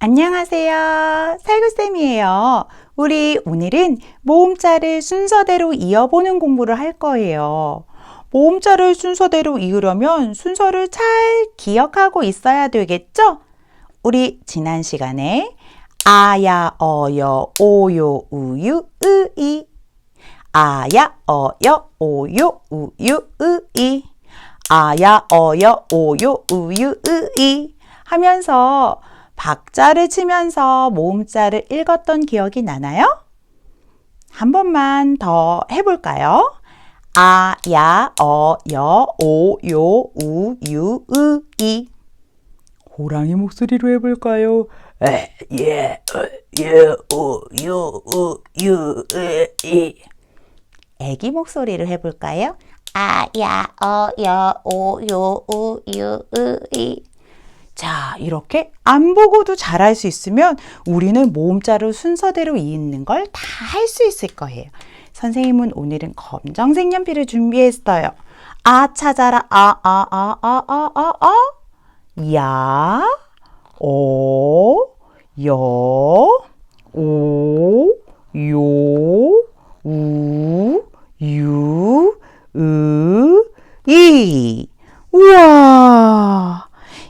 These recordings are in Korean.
안녕하세요. 살구쌤이에요. 우리 오늘은 모음자를 순서대로 이어보는 공부를 할 거예요. 모음자를 순서대로 이으려면 순서를 잘 기억하고 있어야 되겠죠? 우리 지난 시간에 아야, 어여, 오요, 우유, 으이 아야, 어여, 오요, 우유, 으이 아야, 어여, 오요, 우유, 으이 하면서 박자를 치면서 모음자를 읽었던 기억이 나나요? 한 번만 더 해볼까요? 아, 야, 어, 여, 오, 요, 우, 유, 으, 이. 호랑이 목소리로 해볼까요? 에, 예, 어, 유, 우, 유, 우, 유, 에, 이. 애기 목소리로 해볼까요? 아, 야, 어, 여, 오, 요, 우, 유, 으, 이. 자, 이렇게 안 보고도 잘할 수 있으면 우리는 모음자를 순서대로 이는 걸 다 할 수 있을 거예요. 선생님은 오늘은 검정색 연필을 준비했어요. 아 찾아라 아 아 아 아 아 아 아 야, 어, 여, 오, 요, 우, 유, 으, 이. 우와!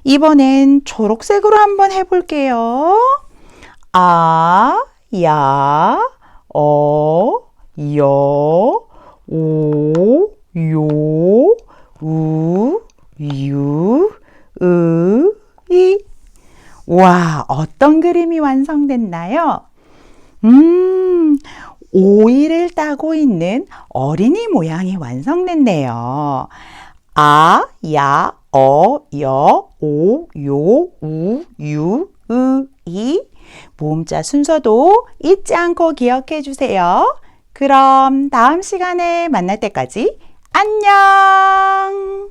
이번엔 초록색으로 한번 해볼게요. 아, 야, 어, 여, 오, 요, 우, 유, 으, 이. 와, 어떤 그림이 완성됐나요? 음, 오이를 따고 있는 어린이 모양이 완성됐네요. 아, 야, 어, 여, 오, 요, 우, 유, 으, 이. 모음자 순서도 잊지 않고 기억해 주세요. 그럼 다음 시간에 만날 때까지 안녕!